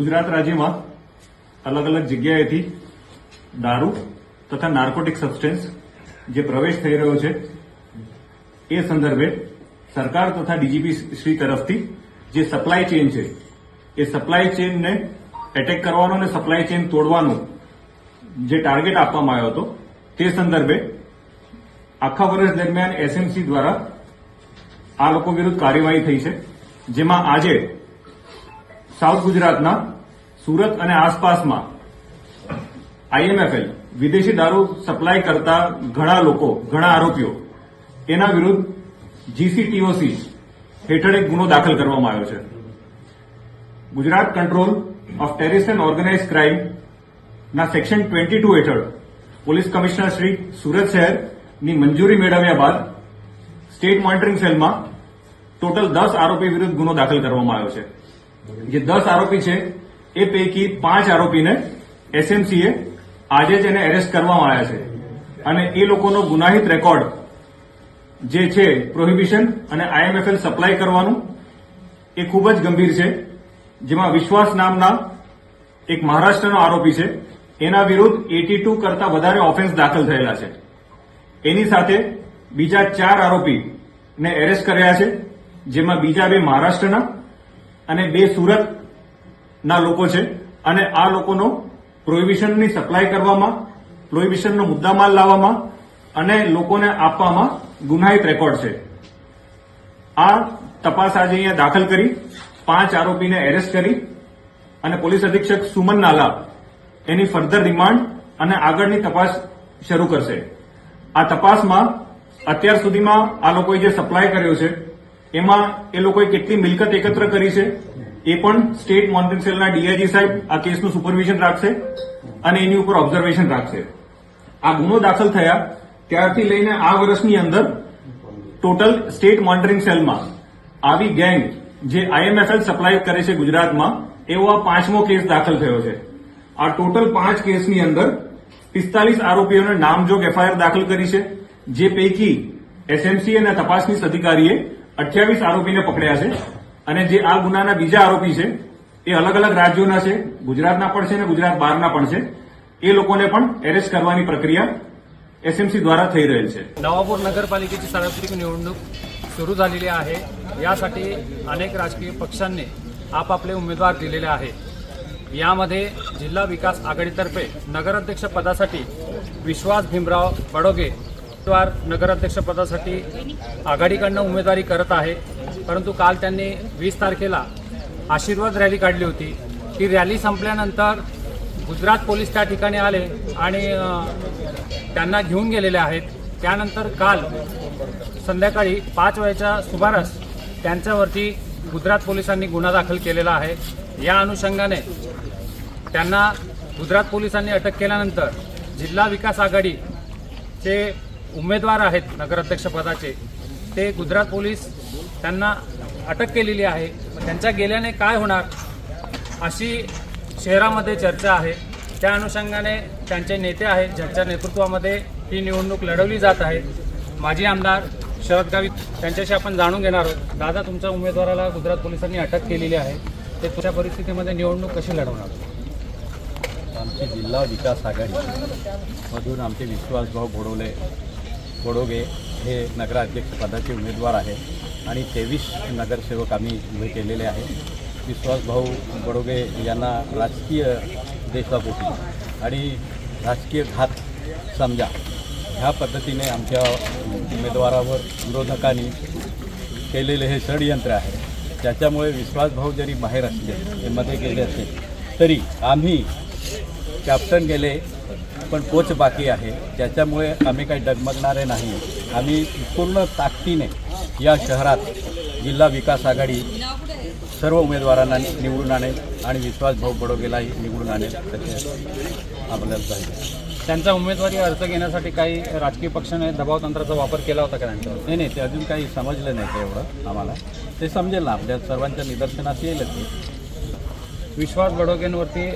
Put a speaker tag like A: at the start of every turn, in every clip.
A: ગુજરાત રાજ્યમાં અલગ અલગ જગ્યાએથી દારૂ તથા નાર્કોટિક સબસ્ટેન્સ જે પ્રવેશ થઈ રહ્યો છે એ સંદર્ભે સરકાર તથા ડીજીપી શ્રી તરફથી જે સપ્લાય ચેન છે, એ સપ્લાય ચેનને એટેક કરવાનો અને સપ્લાય ચેન તોડવાનો જે ટાર્ગેટ આપવામાં આવ્યો હતો, તે સંદર્ભે આખા વર્ષ દરમિયાન એસએમસી દ્વારા આ લોકો વિરુદ્ધ કાર્યવાહી થઈ છે. જેમાં આજે સાઉથ ગુજરાતના સુરત અને આસપાસમાં આઈએમએફએલ વિદેશી દારૂ સપ્લાય કરતા ઘણા લોકો, ઘણા આરોપીઓ, એના વિરુદ્ધ જીસીટીઓસી હેઠળ એક ગુનો દાખલ કરવામાં આવ્યો છે. Gujarat control of terrorism and organise crime ના સેક્શન ટ્વેન્ટી ટુ હેઠળ પોલીસ કમિશનર શ્રી સુરત શહેરની મંજૂરી મેળવ્યા બાદ સ્ટેટ મોનિટરિંગ સેલમાં ટોટલ દસ આરોપી વિરુદ્ધ ગુનો દાખલ કરવામાં આવ્યો છે. જે દસ આરોપી છે, એ પૈકી પાંચ આરોપીને એસએમસીએ આજે જ એને એરેસ્ટ કરવામાં આવ્યા છે. અને એ લોકોનો ગુનાહિત રેકોર્ડ જે છે પ્રોહિબિશન અને આઈએમએફએલ સપ્લાય કરવાનું, એ ખૂબ જ ગંભીર છે. જેમાં વિશ્વાસ નામના એક મહારાષ્ટ્રનો આરોપી છે. એના વિરુદ્ધ એટી ટુ કરતા વધારે ઓફેન્સ દાખલ થયેલા છે. એની સાથે બીજા ચાર આરોપીને એરેસ્ટ કર્યા છે, જેમાં બીજા બે મહારાષ્ટ્રના અને બે સુરતના લોકો છે. અને આ લોકોનો પ્રોહિબિશનની સપ્લાય કરવામાં પ્રોહિબિશનનો મુદ્દામાલ લાવવામાં અને લોકોને આપવામાં ગુનાહિત રેકોર્ડ છે. આ તપાસ આજે અહીંયા દાખલ કરી, પાંચ આરોપીને એરેસ્ટ કરી અને પોલીસ અધિક્ષક સુમન નાલા એની ફર્ધર રિમાન્ડ અને આગળની તપાસ શરૂ કરશે. આ તપાસમાં અત્યાર સુધીમાં આ લોકોએ જે સપ્લાય કર્યો છે, એમાં એ લોકોએ કેટલી મિલકત એકત્ર કરી છે, એ પણ સ્ટેટ મોનિટરિંગ સેલના ડીઆઈજી સાહેબ આ કેસનું સુપરવિઝન રાખશે અને એની ઉપર ઓબ્ઝર્વેશન રાખશે. આ ગુનો દાખલ થયા ત્યારથી લઈને આ વર્ષની અંદર ટોટલ સ્ટેટ મોનિટરિંગ સેલમાં આવી ગેંગ જે આઈએમએફએલ સપ્લાય કરે છે ગુજરાતમાં, એવો આ પાંચમો કેસ દાખલ થયો છે. આ ટોટલ પાંચ કેસની અંદર પિસ્તાલીસ આરોપીઓને નામજોગ એફઆઈઆર દાખલ કરી છે, જે પૈકી એસએમસી અને તપાસનીસ અધિકારીએ અઠ્યાવીસ આરોપીને પકડ્યા છે અને જે આ ગુનાના બીજા આરોપી છે, એ અલગ અલગ રાજ્યોના છે, ગુજરાતના પણ છે અને ગુજરાત બહારના પણ છે. એ લોકોને પણ એરેસ્ટ કરવાની પ્રક્રિયા एसएमसी द्वारा થઈ રહેલ છે
B: नवापूर नगरपालिकेची सार्वत्रिक निवडणूक सुरू झालेली आहे यासाठी अनेक राजकीय पक्षांनी आपापले उमेदवार दिलेले आहे यामध्ये जिल्हा विकास आघाडीतर्फे नगराध्यक्ष पदासाठी विश्वास भीमराव बडोगे उमेदवार नगराध्यक्ष पदासाठी आघाडीकडनं उमेदवारी करत आहे परंतु काल त्यांनी वीस तारखेला आशीर्वाद रॅली काढली होती ती रॅली संपल्यानंतर गुजरात पोलीस त्या ठिकाणी आले आणि त्यांना घेऊन गेलेले आहेत. त्यानंतर काल संध्याकाळी पाच वेळेच्या सुमारास त्यांच्यावरती गुजरात पोलिसांनी गुन्हा दाखल केलेला आहे. या अनुषंगाने त्यांना गुजरात पोलिसांनी अटक केल्यानंतर जिल्हा विकास आघाडीचे उमेदवार आहेत नगराध्यक्षपदाचे ते गुजरात पोलीस त्यांना अटक केलेली आहे. त्यांच्या गेल्याने काय होणार अशी शहरामध्ये चर्चा आहे. त्या अनुषंगाने त्यांचे नेते आहेत. ज्यांच्या नेतृत्वामध्ये ही निवडणूक लढवली जात आहे. माजी आमदार शरद गावित त्यांच्याशी आपण जाणून घेणार आहोत. दादा तुमच्या उमेदवाराला गुजरात पोलिसांनी अटक केलेली आहे. ते तुझ्या परिस्थितीमध्ये निवडणूक कशी लढवणार?
C: आमची जिल्हा विकास आघाडीमधून आमचे विश्वासभाऊ बोडोले बोडोगे हे नगराध्यक्षपदाचे उमेदवार आहे आणि तेवीस नगरसेवक आम्ही उभे केलेले आहे विश्वासभाऊ बडोगे यांना राजकीय देशापोटी आणि राजकीय घात समजा ह्या पद्धतीने आमच्या उमेदवारावर विरोधकांनी केलेले हे षडयंत्र आहे. त्याच्यामुळे विश्वासभाऊ जरी बाहेर असले ते मध्ये गेले असले तरी आम्ही कॅप्टन गेले पण कोच बाकी आहे. त्याच्यामुळे आम्ही काही डगमगणारे नाही. आम्ही पूर्ण ताकदीने या शहरात जिल्हा विकास आघाडी सर्व उमेदवारांना निवडून आणेल आणि विश्वास भाऊ बडोगेलाही निवडून आणेल आपल्याला पाहिजे
B: त्यांचा उमेदवारी अर्ज घेण्यासाठी काही राजकीय पक्षाने दबाव तंत्राचा वापर केला होता का त्यांच्यावर?
C: नाही नाही ते अजून काही समजलं नाही ते एवढं आम्हाला. ते समजेल ना आपल्या सर्वांच्या निदर्शनास येईलच ते.
B: विश्वास बडोगेंवरती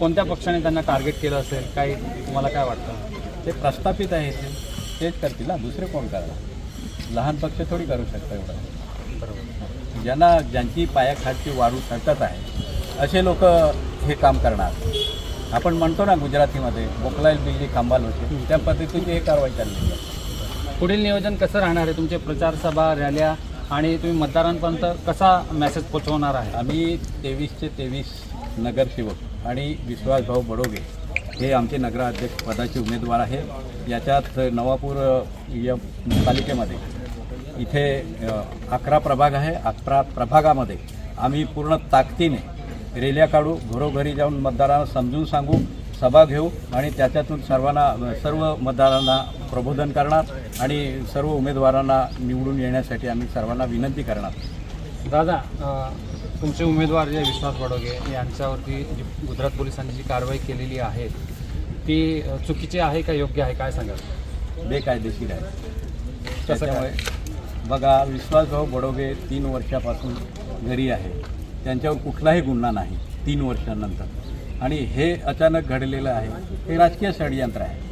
B: कोणत्या पक्षाने त्यांना टार्गेट केलं असेल? काही तुम्हाला काय वाटतं?
C: ते प्रस्थापित आहे ते. तेच करतील ना दुसरे कोण करणार? लहान पक्ष थोडी करू शकता एवढं. ज्यांना ज्यांची पायाखालची वाळू सटत आहे असे लोक हे काम करणार. आपण म्हणतो ना गुजरातीमध्ये बोकलाईल बिल्ली खांबाल होते. त्या पद्धतीची हे कारवाई चाललेली आहे
B: पुढील नियोजन कसं राहणार आहे? तुमचे प्रचार सभा रॅल्या आणि तुम्ही मतदारांपर्यंत कसा मेसेज पोहोचवणार आहे?
C: आम्ही तेवीसचे तेवीस नगरसेवक आणि विश्वासभाऊ बडोगे हे आमचे नगराध्यक्ष पदाचे उमेदवार आहे. याच्यात नवापूर या पालिकेमध्ये इथे अकरा प्रभाग आहे. अकरा प्रभागामध्ये आम्ही पूर्ण ताकदीने रेल्या काढू घरोघरी जाऊन मतदारांना समजून सांगू सभा घेऊ आणि त्याच्यातून सर्वांना सर्व मतदारांना प्रबोधन करणार आणि सर्व उमेदवारांना निवडून येण्यासाठी आम्ही सर्वांना विनंती करणार.
B: दादा तुमचे उमेदवार जे विश्वास बडोगे यांच्यावरती जी गुजरात पोलिसांनी जी कारवाई केलेली आहे ती चुकीची आहे का योग्य आहे? काय सांगाल?
C: बेकायदेशीर आहे.
B: कसं काय?
C: त्याच्यामुळे बघा विश्वासभाऊ बडोगे तीन वर्षापासून घरी आहे. त्यांच्यावर कुठलाही गुन्हा नाही तीन वर्षानंतर. आणि हे अचानक घडलेलं आहे हे राजकीय षडयंत्र आहे.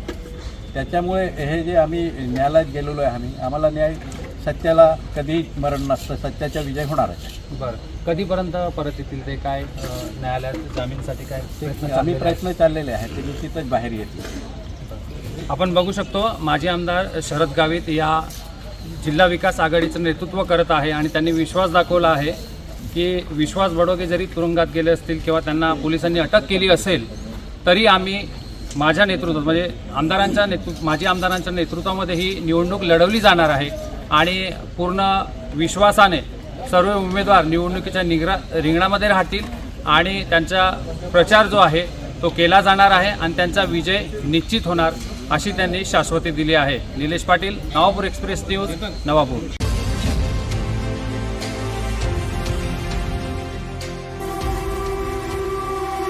C: त्याच्यामुळे हे जे आम्ही न्यायालयात गेलेलो आहे आम्ही आम्हाला न्याय सत्याला कधी मरण नसतं सत्याचा विजय होणारच आहे.
B: बरं. कधीपर्यंत परत येतील ते काय न्यायालयात जामीनसाठी काय प्रयत्न
C: आम्ही प्रयत्न चाललेले आहेत ते निश्चितच बाहेर येतील?
B: आपण बघू शकतो माजी आमदार शरद गावित या जिल्हा विकास आघाडीचं नेतृत्व करत आहे आणि त्यांनी विश्वास दाखवला आहे की विश्वास बडोगे जरी तुरुंगात गेले असतील किंवा त्यांना पोलिसांनी अटक केली असेल तरी आम्ही माझ्या नेतृत्वात म्हणजे आमदारांच्या नेतृत्व माजी आमदारांच्या नेतृत्वामध्ये ही निवडणूक लढवली जाणार आहे आणि पूर्ण विश्वासाने सर्व उमेदवार निवडणुकीच्या निगरा रिंगणामध्ये राहतील आणि त्यांचा प्रचार जो आहे तो केला जाणार आहे आणि त्यांचा विजय निश्चित होणार. अशी त्यांनी शाश्वती दिली आहे. Nilesh Patil Navapur express news Navapur.